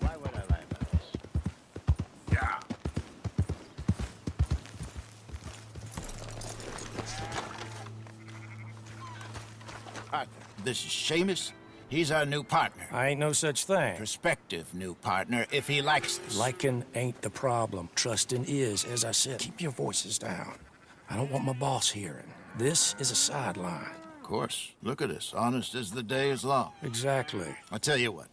Why would I lie about this? Yeah. This is Seamus. He's our new partner. I ain't no such thing. Prospective new partner, if he likes this. Liking ain't the problem. Trusting is, as I said. Keep your voices down. I don't want my boss hearing. This is a sideline. Of course. Look at us. Honest as the day is long. Exactly. I'll tell you what.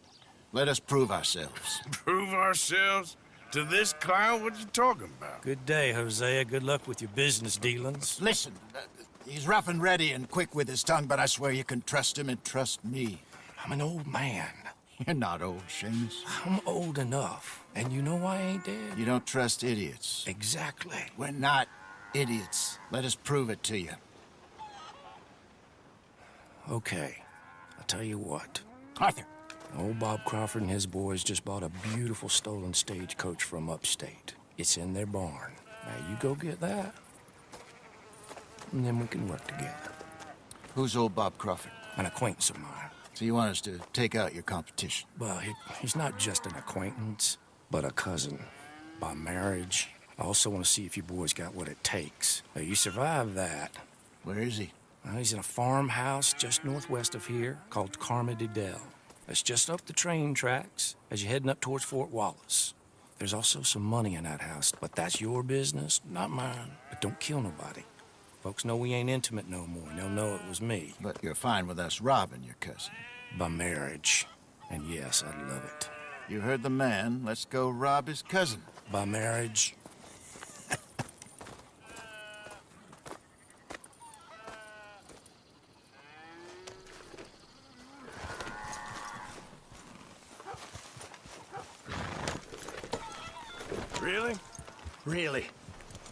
Let us prove ourselves. Prove ourselves to this clown? What are you talking about? Good day, Hosea. Good luck with your business dealings. Listen, uh, he's rough and ready and quick with his tongue, but I swear you can trust him and trust me. I'm an old man. You're not old, Seamus. I'm old enough. And you know I ain't dead? You don't trust idiots. Exactly. We're not idiots. Let us prove it to you. Okay. I'll tell you what. Arthur, Old Bob Crawford and his boys just bought a beautiful stolen stagecoach from upstate. It's in their barn. Now you go get that, and then we can work together. who's old Bob Crawford? An acquaintance of mine. So you want us to take out your competition? Well, he, he's not just an acquaintance, but a cousin. By marriage. I also want to see if you boys got what it takes. Now, you survive that. Where is he? Well, he's in a farmhouse just northwest of here called Carmody Dell. It's just up the train tracks as you're heading up towards Fort Wallace. There's also some money in that house, but that's your business, not mine. But don't kill nobody. Folks know we ain't intimate no more, and they'll know it was me. But you're fine with us robbing your cousin. By marriage. And yes, I'd love it. You heard the man. Let's go rob his cousin. By marriage. Really? Really?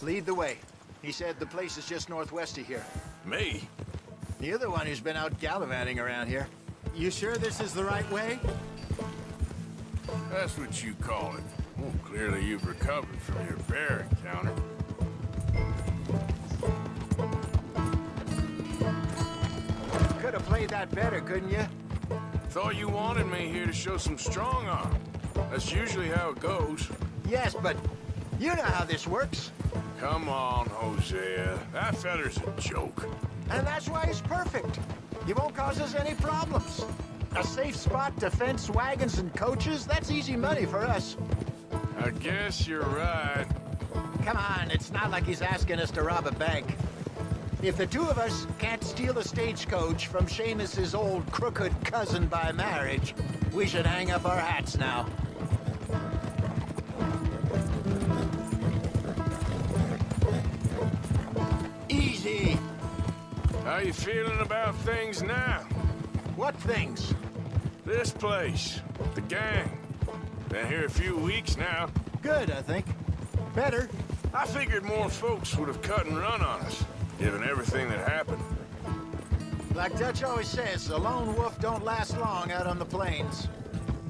Lead the way. He said the place is just northwest of here. Me? You're the one who's been out gallivanting around here. You sure this is the right way? That's what you call it. Well, clearly you've recovered from your bear encounter. Could have played that better, couldn't you? Thought you wanted me here to show some strong arm. That's usually how it goes. Yes, but you know how this works. Come on, Hosea. That feller's a joke. And that's why he's perfect. He won't cause us any problems. A safe spot to fence wagons and coaches, that's easy money for us. I guess you're right. Come on, it's not like he's asking us to rob a bank. If the two of us can't steal a stagecoach from Seamus's old crooked cousin by marriage, we should hang up our hats now. How you feeling about things now? What things? This place, the gang. Been here a few weeks now. Good, I think. Better. I figured more folks would have cut and run on us, given everything that happened. Like Dutch always says, a lone wolf don't last long out on the plains.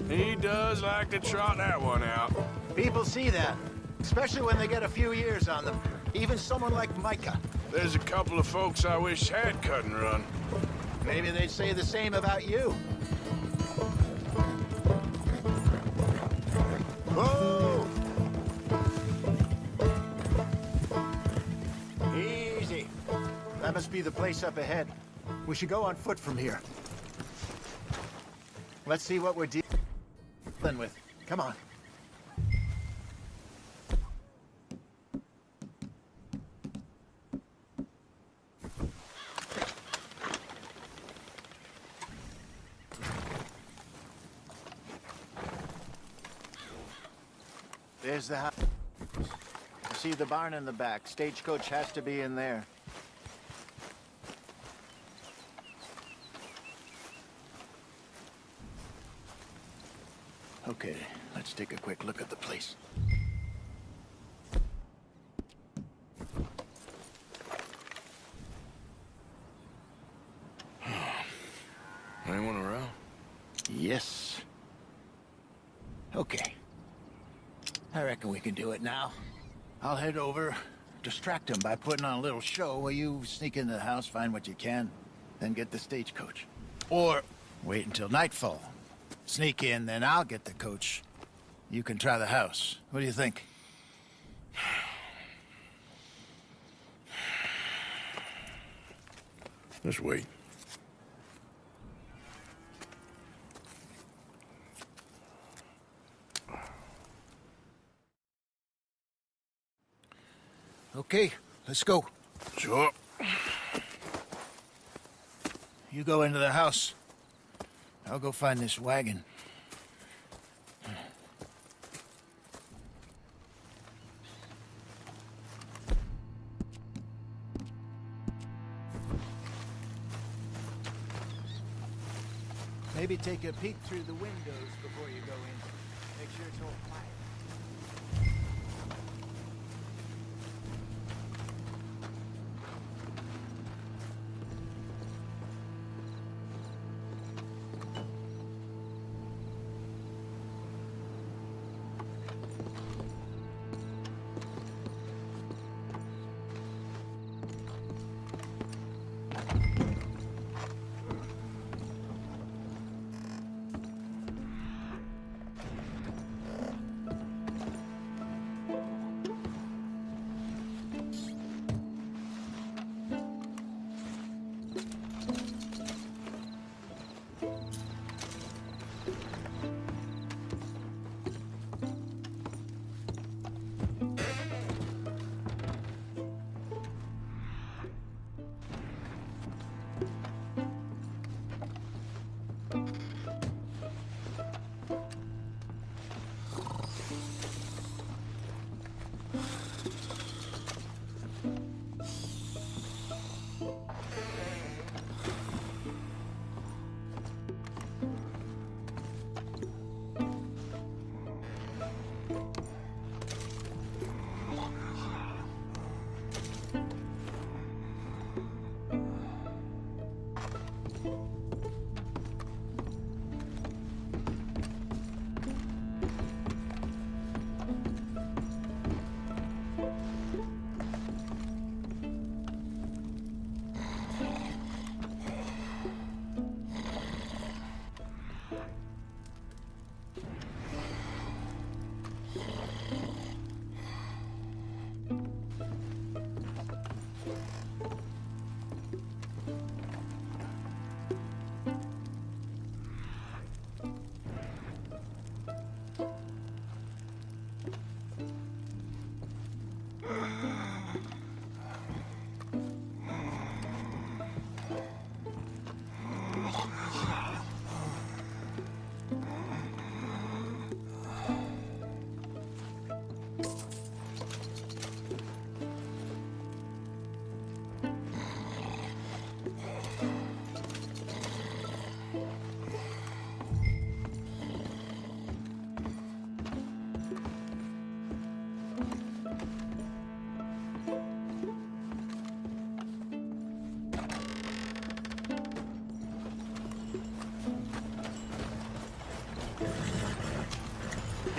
He does like to trot that one out. People see that, especially when they get a few years on them. Even someone like Micah. There's a couple of folks I wish had cut and run. Maybe they'd say the same about you. Whoa! Easy. That must be the place up ahead. We should go on foot from here. Let's see what we're dealing with. Come on. There's the house. I see the barn in the back. Stagecoach has to be in there. Okay, let's take a quick look at the place. Anyone around? Yes. Okay. I reckon we can do it now. I'll head over, distract him by putting on a little show while you sneak into the house, find what you can, then get the stagecoach. Or wait until nightfall. Sneak in, then I'll get the coach. You can try the house. What do you think? Just wait. Okay, let's go. Sure. You go into the house. I'll go find this wagon. Maybe take a peek through the windows before you go in. Make sure it's all quiet.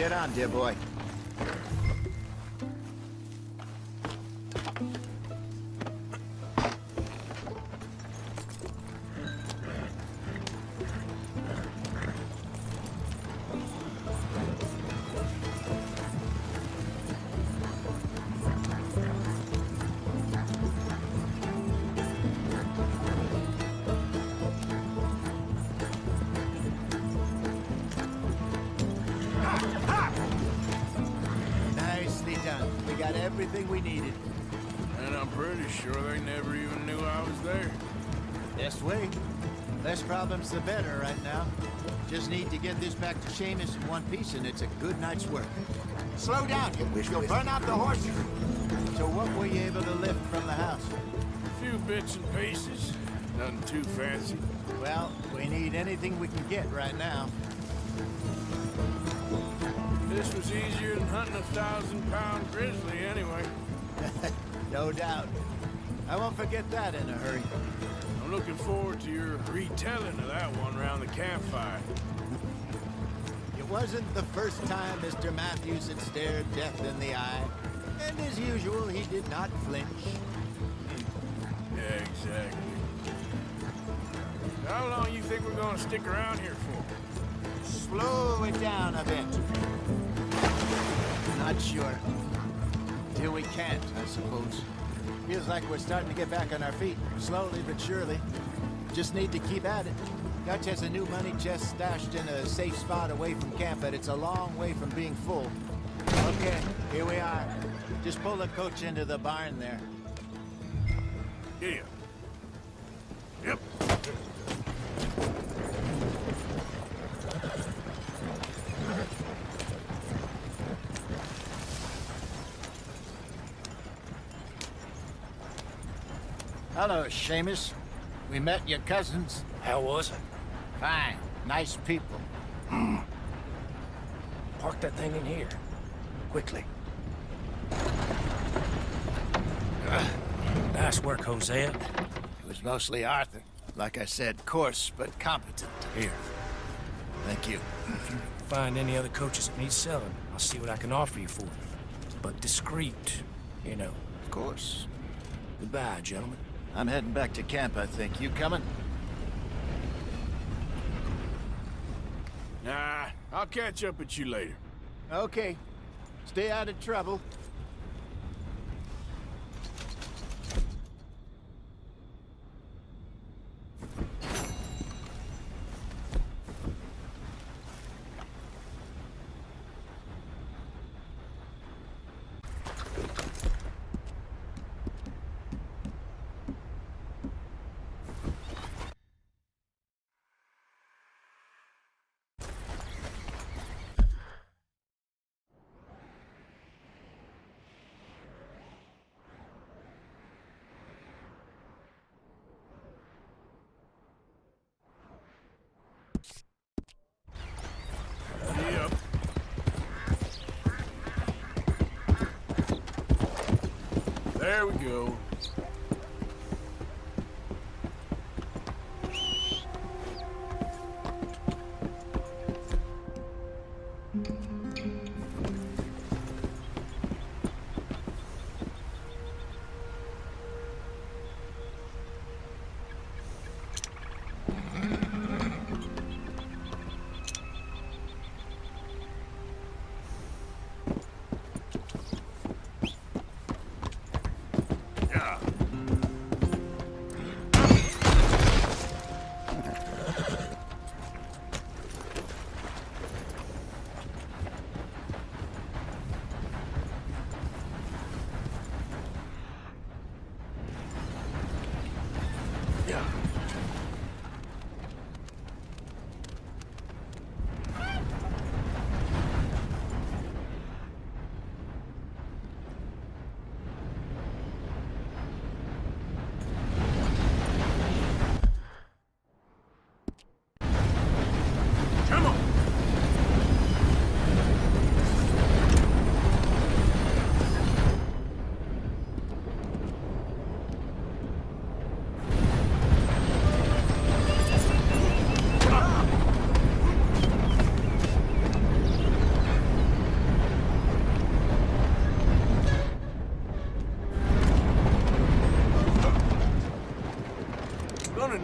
Get on, dear boy. Less the better right now. Just need to get this back to Seamus in one piece and it's a good night's work. Slow down, you wish you'll burn out the horses. So what were you able to lift from the house? A few bits and pieces. Nothing too fancy. Well, we need anything we can get right now. This was easier than hunting a thousand pound grizzly anyway. No doubt. I won't forget that in a hurry. I'm looking forward to your retelling of that one round the campfire. It wasn't the first time Mr. Matthews had stared death in the eye. And as usual, he did not flinch. Yeah, exactly. How long you think we're gonna stick around here for? slow it down a bit. Not sure. Till we can't, I suppose. Feels like we're starting to get back on our feet, slowly but surely. Just need to keep at it. Dutch has a new money chest stashed in a safe spot away from camp, but it's a long way from being full. Okay, here we are. Just pull the coach into the barn there. Yeah. Hello, Seamus. We met your cousins. How was it? Fine. Nice people. Hmm. Park that thing in here. Quickly. Nice work, Hosea. It was mostly Arthur. Like I said, coarse but competent. Here. Thank you. Find any other coaches that need selling. I'll see what I can offer you for them. But discreet, you know. Of course. Goodbye, gentlemen. I'm heading back to camp, I think. You coming? Nah, I'll catch up with you later. Okay. Stay out of trouble. There we go.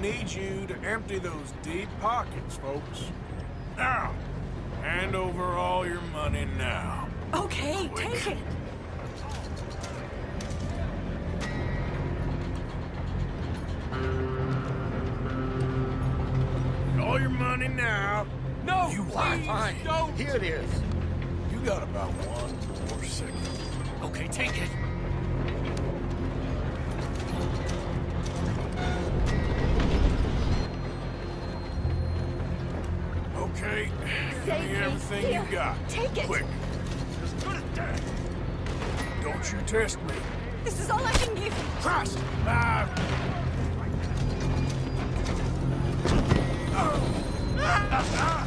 Need you to empty those deep pockets, folks. Now, hand over all your money now. Okay, take it. All your money now. No! You please fine. don't. Here it is. You got about one more second. Okay, take it. Save me everything Here, you got. take it. Quick. As good as dead. Don't you test me. This is all I can give. Cross. Ah. I'm gonna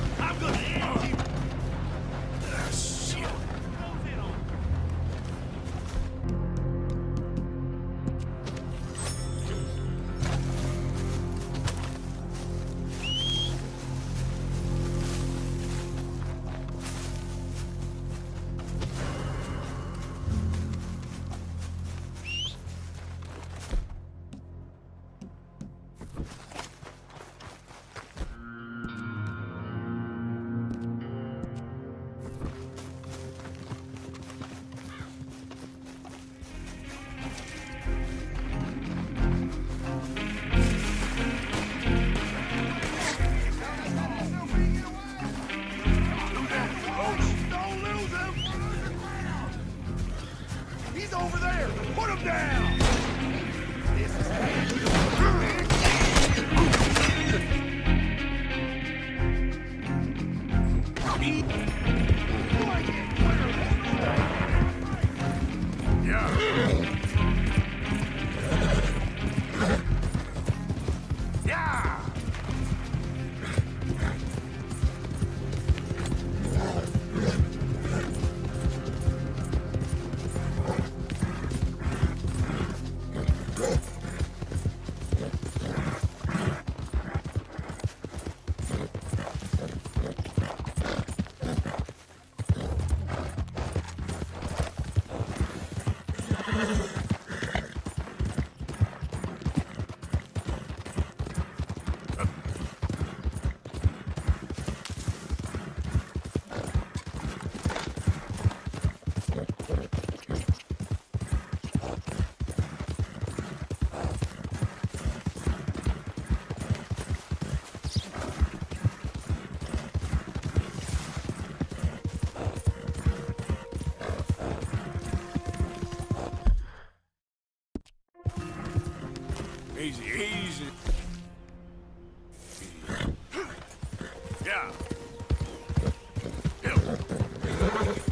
Yeah. Yeah. Easy, easy. Yeah. Yeah.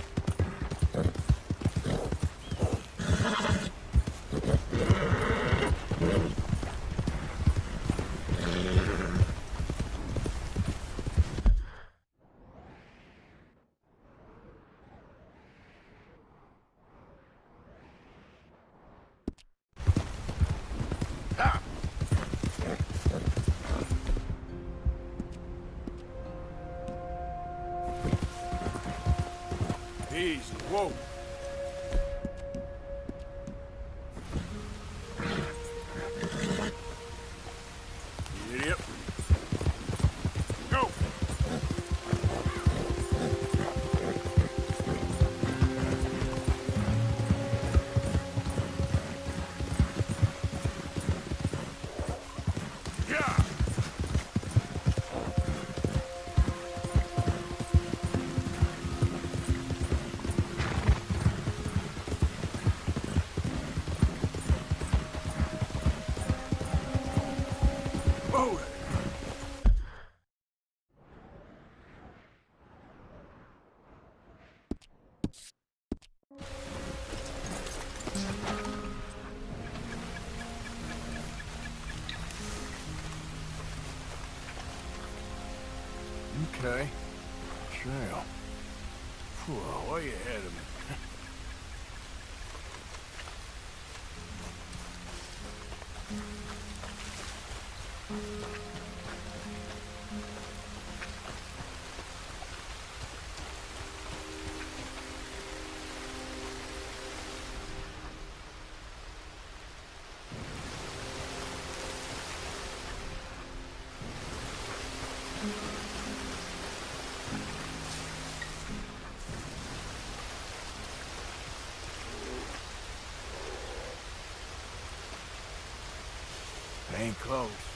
Easy. Whoa. Close.